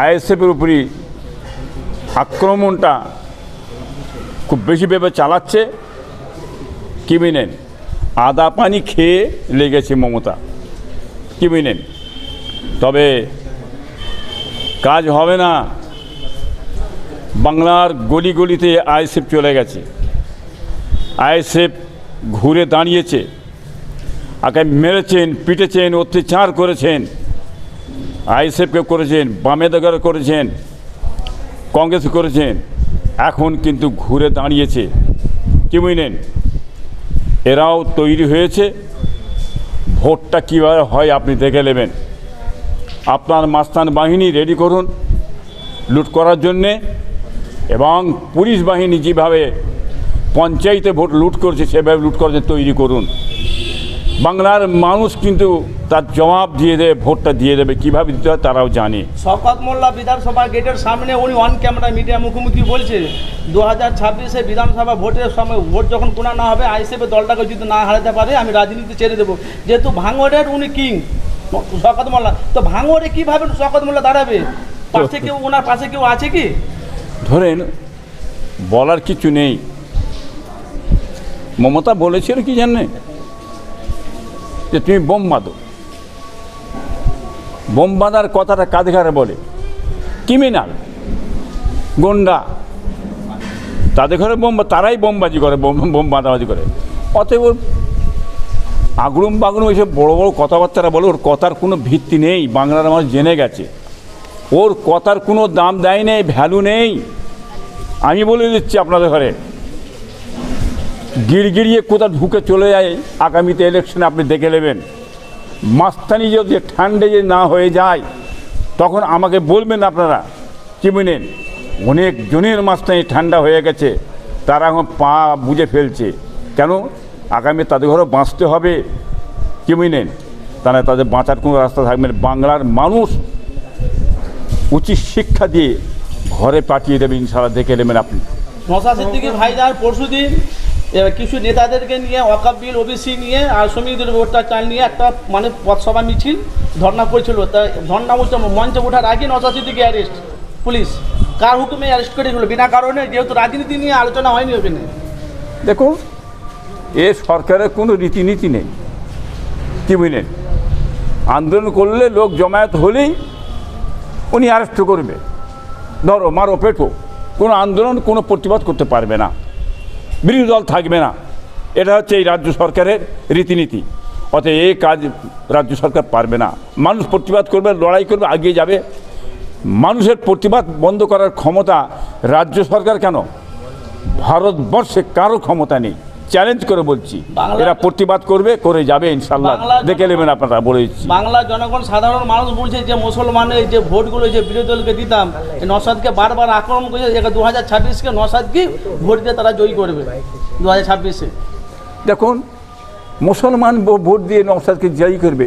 আইএসএফের উপরই আক্রমণটা খুব বেশি ভেবে চালাচ্ছে। কি মিনেন? আদা পানি খেয়ে লেগেছে মমতা। কি মিনেন? তবে কাজ হবে না। বাংলার গলি গলিতে আইএসএফ চলে গেছে। আইএসএফ ঘুরে দাঁড়িয়েছে। আগে মেরেছেন, পিটেছেন, অত্যাচার করেছেন। আইএসএফকে করেছেন বামেদাগার করেছেন, কংগ্রেস করেছেন, এখন কিন্তু ঘুরে দাঁড়িয়েছে। কি বুঝলেন? এরাও তৈরি হয়েছে। ভোটটা কীভাবে হয় আপনি দেখে নেবেন। আপনার মাস্তান বাহিনী রেডি করুন, লুট করার জন্যে, এবং পুলিশ বাহিনী যেভাবে পঞ্চায়েতে ভোট লুট করছে, সেভাবে লুট করার তৈরি করুন। বাংলার মানুষ কিন্তু তার জবাব দিয়ে দেবে ভোটটা দিয়ে দেবে কীভাবে দিতে হয় তারাও জানে। শওকত মোল্লা বিধানসভা গেটের সামনে উনি অন ক্যামেরা মিডিয়া মুখোমুখি বলছে দু হাজার ছাব্বিশে বিধানসভা ভোটের সময় ভোট যখন কোনা না হবে আইসিএফের দলটাকে যদি না হারাতে পারে আমি রাজনীতি ছেড়ে দেবো। যেহেতু ভাঙড়ের উনি কিং শওকত মোল্লা। তো ভাঙড়ে কীভাবে শওকত মোল্লা দাঁড়াবে? পাশে কেউ ওনার পাশে কেউ আছে কি? ধরেন বলার কিছু নেই। মমতা বলেছিল কি জানেন যে তুমি বোম বাঁধো। বোম বাঁধার কথাটা কাঁধে বলে? ক্রিমিনাল, গন্ডা। তাদের ঘরে বোম তারাই বোমবাজি করে, বোম বোম বাঁধাবাজি করে। অতএব ওর আগরুম বাগরুম এসব বড় বড় কথাবার্তারা বলে, ওর কথার কোনো ভিত্তি নেই, বাংলার মানুষ জেনে গেছে। ওর কথার কোনো দাম দেয় নেই, ভ্যালু নেই। আমি বলে দিচ্ছি আপনাদের ঘরে। গিড়গিড়িয়ে কোথাও ঢুকে চলে যায়, আগামীতে ইলেকশনে আপনি দেখে নেবেন। মাস্তানি যদি ঠান্ডে যে না হয়ে যায়, তখন আমাকে বলবেন আপনারা বুঝলেন অনেক জনের মাস্তানি ঠান্ডা হয়ে গেছে, তারা এখন পা বুঝে ফেলছে। কেন? আগামী তাদের ঘরে বাঁচতে হবে বুঝলেন তাহলে তাদের বাঁচার কোনো রাস্তা থাকবে না। বাংলার মানুষ উচিত শিক্ষা দিয়ে ঘরে পাঠিয়ে দেবেন ইনশাল্লাহ দেখে নেবেন আপনি। নসা সিদ্দিকি ভাইজান পরশু দিন কিছু নেতাদেরকে নিয়ে ওয়াকাব বিল ওবিসি নিয়ে আর শ্রমিকদের চাল নিয়ে একটা মানে পথসভা মিছিল, ধর্না করেছিল। তা ধর্ণা বলছে মঞ্চে ওঠার আগে নসা সিদ্দিকি অ্যারেস্ট পুলিশ। কার হুকুমে অ্যারেস্ট করেছিল বিনা কারণে যেহেতু রাজনীতি নিয়ে আলোচনা হয়নি ওখানে। দেখুন এ সরকারের কোনো রীতিনীতি নেই। কি বুঝলেন? আন্দোলন করলে লোক জমায়েত হলেই উনি অ্যারেস্ট করবে। ধরো, মারো, পেটো। কোনো আন্দোলন, কোনো প্রতিবাদ করতে পারবে না। বিরোধী দল থাকবে না। এটা হচ্ছে এই রাজ্য সরকারের রীতিনীতি। অতএব এই কাজ রাজ্য সরকার পারবে না। মানুষ প্রতিবাদ করবে, লড়াই করবে এগিয়ে যাবে। মানুষের প্রতিবাদ বন্ধ করার ক্ষমতা রাজ্য সরকার কেন? ভারতবর্ষে কারও ক্ষমতা নেই। চ্যালেঞ্জ করে বলছি। বাংলা- এরা প্রতিবাদ করবে করে যাবে ইনশাল্লাহ বাংলা- দেখে নেবেন আপনারা বলে দিচ্ছি। বাংলার জনগণ সাধারণ মানুষ বলছে যে মুসলমানের যে ভোটগুলো যে বিরোধী দলকে দিতাম এই নসাদকে বারবার আক্রমণ করেছে দু হাজার ছাব্বিশকে নসাদকে ভোট দিয়ে তারা জয়ী করবে দু হাজার ছাব্বিশে। দেখুন মুসলমান ভোট দিয়ে নওসাদকে জয়ী করবে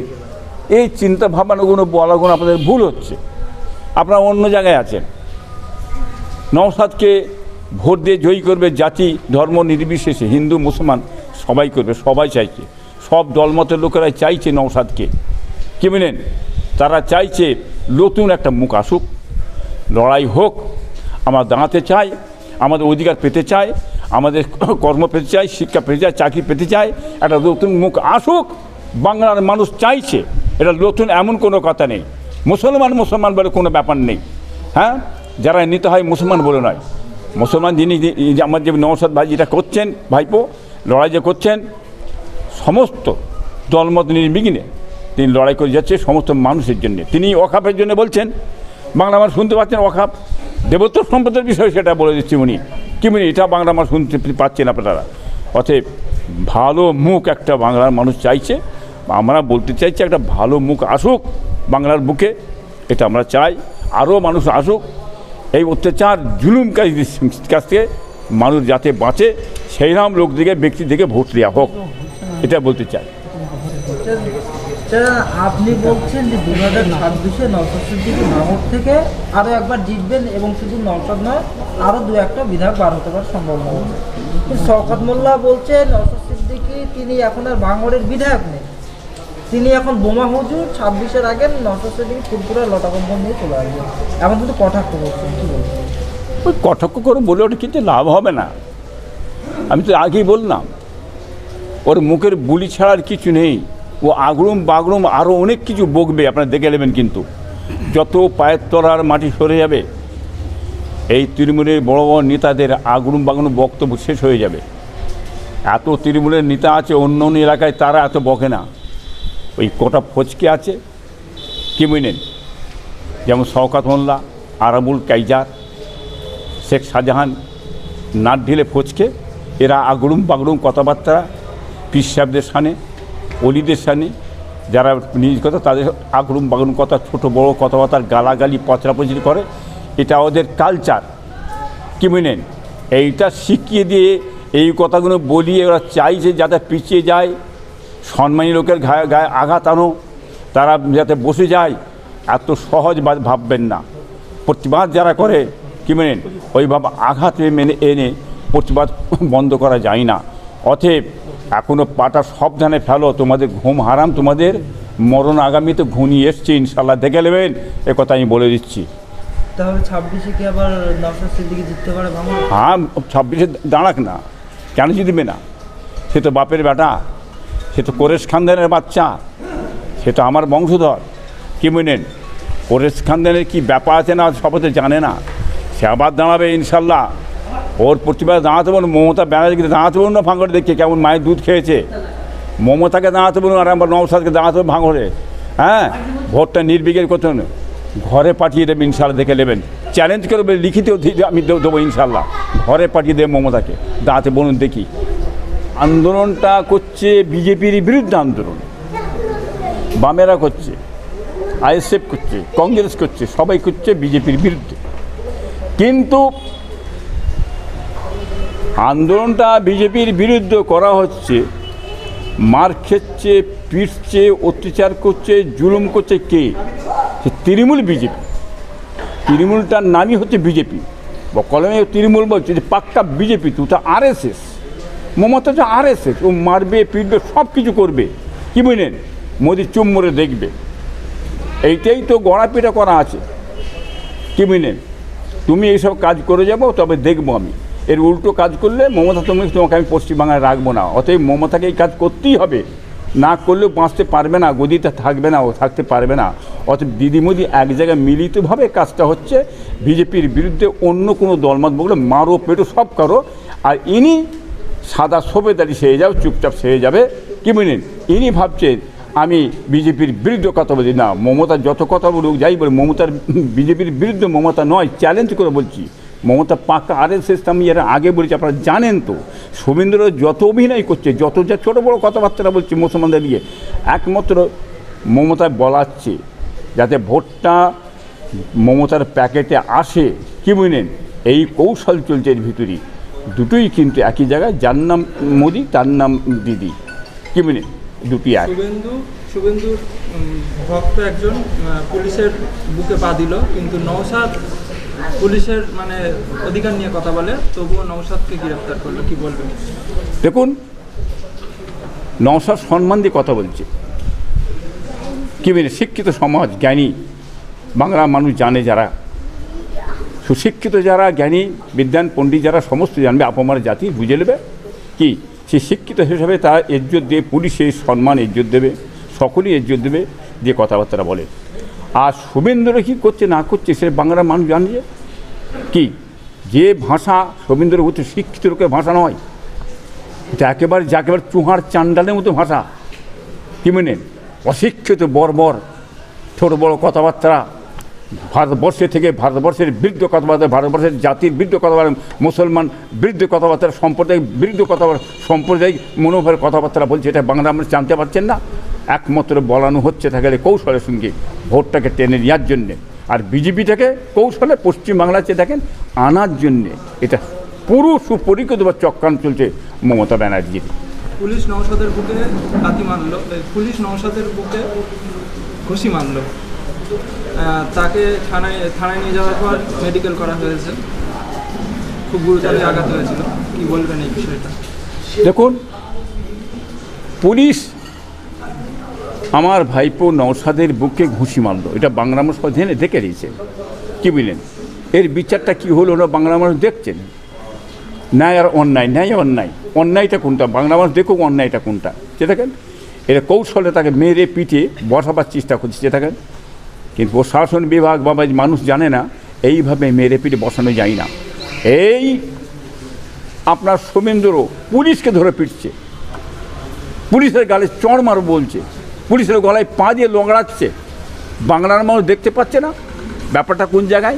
এই চিন্তা ভাবনাগুলো বলাগুলো আপনাদের ভুল হচ্ছে। আপনারা অন্য জায়গায় আছেন। নওসাদকে ভোট দিয়ে জয়ী করবে জাতি, ধর্ম নির্বিশেষে, হিন্দু, মুসলমান, সবাই করবে, সবাই চাইছে। সব দলমতের লোকেরাই চাইছে নওসাদকে কি বলেন? তারা চাইছে নতুন একটা মুখ আসুক, লড়াই হোক, আমরা দাঁড়াতে চাই, আমাদের অধিকার পেতে চায় আমাদের কর্ম পেতে চায় শিক্ষা পেতে চায় চাকরি পেতে চায় একটা নতুন মুখ আসুক, বাংলার মানুষ চাইছে। এটা নতুন এমন কোনো কথা নেই। মুসলমান মুসলমান বলে কোনো ব্যাপার নেই। হ্যাঁ? যারা নিতে হয় মুসলমান বলে নয়। মুসলমান যিনি যে আমার যে নওসাদ ভাই যেটা করছেন, ভাইপো, লড়াই যে করছেন, সমস্ত দলমত নির্বিঘ্নে তিনি লড়াই করে যাচ্ছে সমস্ত মানুষের জন্য। তিনি অখাপের জন্য বলছেন, বাংলা মানুষ শুনতে পাচ্ছেন অখাপ দেবত্ব সম্পদের বিষয়ে সেটা বলে দিচ্ছি উনি। কি উনি? এটা বাংলা মানুষ শুনতে পাচ্ছেন আপনারা। অতএব ভালো মুখ একটা বাংলার মানুষ চাইছে। আমরা বলতে চাইছি একটা ভালো মুখ আসুক বাংলার বুকে, এটা আমরা চাই। আরও মানুষ আসুক এই অত্যাচার জুলুমকারী কাছ থেকে মানুষ যাতে বাঁচে, সেই রকম লোক দিকে, ব্যক্তি দিকে ভোট দেওয়া হোক। এটা বলতে চাই। আপনি বলছেন যে দু হাজার ছাব্বিশে নওশাদ সিদ্দিকি ভাঙড় থেকে আরও একবার জিতবেন এবং শুধু নওশাদ নয় আরও দু একটা বিধায়ক বার হতে পারার সম্ভাবনা। শওকত মোল্লা বলছেন নওশাদ সিদ্দিকি তিনি এখন আর ভাঙড়ের বিধায়ক নেই। তিনি এখন বোমা হুজুর, ছাব্বিশের আগে নশো সেদিন ফুরপুরা লটাকম্বল নিয়ে চলে আসবেন। এখন কিন্তু কটাক্ষ করছেন, কি বলছেন? ওই কটাক্ষ করে বলে ওটা কিন্তু লাভ হবে না। আমি তো আগেই বললাম, ওর মুখের বুলি ছাড়ার কিছু নেই। ও আগরুম বাগরুম আরও অনেক কিছু বকবে, আপনারা দেখে নেবেন কিন্তু। যত পায়ের তলার মাটি সরে যাবে, এই তৃণমূলের বড় বড় নেতাদের আগরুম বাগরুম বক্তব্য শেষ হয়ে যাবে। এত তৃণমূলের নেতা আছে, অন্য অন্য এলাকায় তারা এত বকে না। ওই কটা ফচকে আছে কি বুঝলেন যেমন শওকাত মোল্লা আরামুল কাইজার, শেখ শাহজাহান নাট ঢিলে ফচকে এরা আগড়ুম বাগড়ুম কথাবার্তা, পীর সাহেবদের সানে অলিদের সানে যারা নিজ কথা তাদের আগড়ুম বাগড়ুম কথা, ছোট বড় কথাবার্তার গালাগালি, পচরাপচরি করে, এটা ওদের কালচার কি বুঝলেন এইটা শিখিয়ে দিয়ে এই কথাগুলো বলিয়ে ওরা চাইছে যাতে পিছিয়ে যায় সম্মানী লোকের গায়ে গায়ে আঘাত আনো তারা যাতে বসে যায় এত সহজ ভাববেন না। প্রতিবাদ যারা করে কি মেনেন? ওইভাবে আঘাত মেনে এনে প্রতিবাদ বন্ধ করা যায় না। অতএব এখনও পাটা সাবধানে ফেলো তোমাদের ঘুম হারাম তোমাদের মরণ আগামীতে ঘুনিয়ে এসছে ইনশাল্লাহ দেখে নেবেন এ কথা আমি বলে দিচ্ছি। তাহলে ছাব্বিশে কি আবার নশো সিদ্দিকি জিততে পারে হ্যাঁ ছাব্বিশে দাঁড়াক না। কেন জিতবে না? সে তো বাপের বেটা। সে তো কোরেশ খানদানের বাচ্চা, সে তো আমার বংশধর। কি বুঝলেন? কোরেশ খানদানের কি ব্যাপার আছে না সবাই জানে না। সে আবার দাঁড়াবে ইনশাল্লাহ। ওর প্রতিবাদ দাঁড়াতে বলুন, মমতা ব্যানার্জিকে দাঁড়াতে বলুন না ভাঙড়ে দেখে, কেমন মায়ের দুধ খেয়েছে। মমতাকে দাঁড়াতে বলুন আর আমার নওসাদকে দাঁড়াতে বলুন ভাঙড়ে। হ্যাঁ? ভোটটা নির্বিঘ্ন করতে ঘরে পাঠিয়ে দেবে ইনশাল্লাহ, দেখে নেবেন। চ্যালেঞ্জ করবে, লিখিত আমি দেবো ইনশাল্লাহ। ঘরে পাঠিয়ে দেবে মমতাকে। দাঁড়াতে বলুন দেখি। আন্দোলনটা করছে বিজেপির বিরুদ্ধে আন্দোলন। বামেরা করছে, আইএসএফ করছে, কংগ্রেস করছে, সবাই করছে বিজেপির বিরুদ্ধে। কিন্তু আন্দোলনটা বিজেপির বিরুদ্ধে করা হচ্ছে, মার খেচ্ছে, পিটছে, অত্যাচার করছে, জুলুম করছে কে? তৃণমূল বিজেপি। তৃণমূলটার নামই হচ্ছে বিজেপি। বা, কলমে তৃণমূল বলছে যে পাক্কা বিজেপি তো ওটা আর এস এস মমতা হচ্ছে আর এস ও মারবে, পিটবে সব কিছু করবে। কি বুঝলেন? মোদি চুম মরে দেখবে। এইটাই তো গড়াপিটা করা আছে। কি বুঝলেন? তুমি এইসব কাজ করে যাব, তবে দেখব আমি। এর উল্টো কাজ করলে মমতা তুমি, তোমাকে আমি পশ্চিমবাংলায় রাখব না। অতএব মমতাকে এই কাজ করতেই হবে। না করলেও বাঁচতে পারবে না গদিতে থাকবে না, ও থাকতে পারবে না। অতএব দিদি মোদি এক জায়গায় মিলিতভাবে কাজটা হচ্ছে, বিজেপির বিরুদ্ধে অন্য কোনো দলমত বললে মারো, পেটো, সব করো। আর ইনি সাদা সবেদারি সেরে যাও, চুপচাপ সেরে যাবে। কি বুঝলেন ইনি ভাবছেন, আমি বিজেপির বিরুদ্ধে কথা বলছি। না, মমতা যত কথা বলুক, যাই বলে মমতার বিজেপির বিরুদ্ধে মমতা নয় চ্যালেঞ্জ করে বলছি। মমতা পাকা আর এস আমি এর আগে বলেছি, আপনারা জানেন তো। শুভেন্দ্র যত অভিনয় করছে, যত যা ছোটো বড়ো কথাবার্তা বলছে মুসলমানদের নিয়ে, একমাত্র মমতা বলাচ্ছে, যাতে ভোটটা মমতার প্যাকেটে আসে। কি বুঝলেন এই কৌশল চলছে এর ভিতরেই। দুটোই কিন্তু একই জায়গায়। যার নাম মোদি তার নাম দিদি। কি বুঝলেন দুটি এক। শুভেন্দু শুভেন্দুর ভক্ত একজন পুলিশের বুকে পা দিল কিন্তু নৌসাদ পুলিশের মানে অধিকার নিয়ে কথা বলে তবুও নৌসাদকে গ্রেফতার করল। কি বলবেন? দেখুন নশার সম্মান দিয়ে কথা বলছে। কি বলে? শিক্ষিত সমাজ জ্ঞানী। বাংলা মানুষ জানে যারা। সুশিক্ষিত যারা, জ্ঞানী, বিদ্যান, পণ্ডিত যারা, সমস্ত জানবে, আপমার জাতি বুঝে নেবে। কি? সে শিক্ষিত হিসাবে তারা ইজ্জত দিয়ে পুলিশে সম্মান ইজ্জত দেবে, সকলেই ইজ্জত দেবে, যে কথাবার্তা বলে। আর শুভেন্দ্র কী করছে, না করছে, সে বাংলার মানুষ জানছে কি? যে ভাষা শুভেন্দ্র হচ্ছে শিক্ষিত লোকের ভাষা নয়। এটা একেবারে যে একেবারে চুহার চান্ডালের মতো ভাষা। কি মানে? অশিক্ষিত, বর্বর, ছোট বড় কথাবার্তা। ভারতবর্ষে থেকে ভারতবর্ষের বিরুদ্ধে কথাবার্তা ভারতবর্ষের জাতির বিরুদ্ধে কথাবার্তা মুসলমান বিরুদ্ধে কথাবার্তা সম্প্রদায়িক বিরুদ্ধে কথাবার্তা সাম্প্রদায়িক মনোভাবের কথাবার্তা বলছে এটা বাংলা আমরা জানতে পারছেন না। একমাত্র বলানো হচ্ছে তাহলে কৌশলের সঙ্গে ভোটটাকে টেনে নেওয়ার জন্যে। আর বিজেপিটাকে কৌশলে পশ্চিমবাংলাতে দেখেন আনার জন্যে এটা পুরো সুপরিকল্পিত বা চক্রান্ত চলছে মমতা ব্যানার্জির। পুলিশ নৌসাদের বুকে মারলো এ, পুলিশ বুকে মারলো আহ, তাকে থানায় থানায় নিয়ে যাওয়ার পর মেডিকেল করা হয়েছে। খুব গুরুতর আঘাত হয়েছিল। কি বলবেন এই বিষয়টা? দেখুন, পুলিশ আমার ভাইপো নওসাদের বুকে ঘুষি মারলো। এটা বাংলা মানুষ অধ্যয়নে দেখে দিয়েছে কি বুঝলেন এর বিচারটা কি হলো না বাংলা মানুষ দেখছেন? ন্যায় আর অন্যায়, ন্যায় অন্যায়। অন্যায়টা কোনটা? বাংলা মানুষ দেখুক অন্যায়টা কোনটা। যে দেখেন এটা কৌশলে তাকে মেরে পিঠে বসাবার চেষ্টা করছে। যে দেখেন কিন্তু প্রশাসন বিভাগ বা মানুষ জানে না, এইভাবে মেরে পিঠে বসানো যায় না। এই আপনার সোমেন্দ্র পুলিশকে ধরে পিটছে। পুলিশের গালে চড় মারো বলছে। পুলিশের গলায় পা দিয়ে লগড়াচ্ছে বাংলার মানুষ দেখতে পাচ্ছে না। ব্যাপারটা কোন জায়গায়?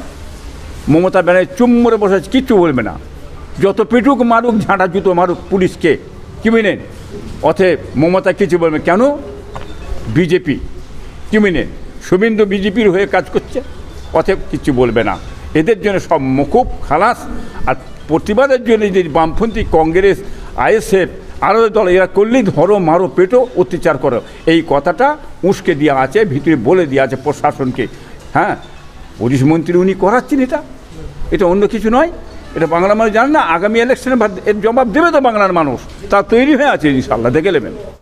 মমতা ব্যানার্জি চুম্বরে বসে কিচ্ছু বলবে না। যত পিটুক মারুক, ঝাঁটা জুতো মারুক পুলিশকে। কি বুঝলেন অথে মমতা কিছু বলবে কেন? বিজেপি। কি বুঝলেন শুভেন্দু বিজেপির হয়ে কাজ করছে অতএব কিছু বলবে না। এদের জন্য সব মুকুব, খালাস, আর প্রতিবাদের জন্য যে বামপন্থী কংগ্রেস, আইএসএফ, আরও দল, এরা করলেই ধরো, মারো, পেটো, অত্যাচার করো। এই কথাটা উস্কে দেওয়া আছে, ভিতরে বলে দেওয়া আছে প্রশাসনকে। হ্যাঁ পুলিশ মন্ত্রী উনি করাচ্ছেন এটা। এটা অন্য কিছু নয়। এটা বাংলা মানুষ জানে না, আগামী ইলেকশনে এর জবাব দেবে তো বাংলার মানুষ। তা তৈরি হয়ে আছে ইনশাল্লাহ দেখে নেবেন।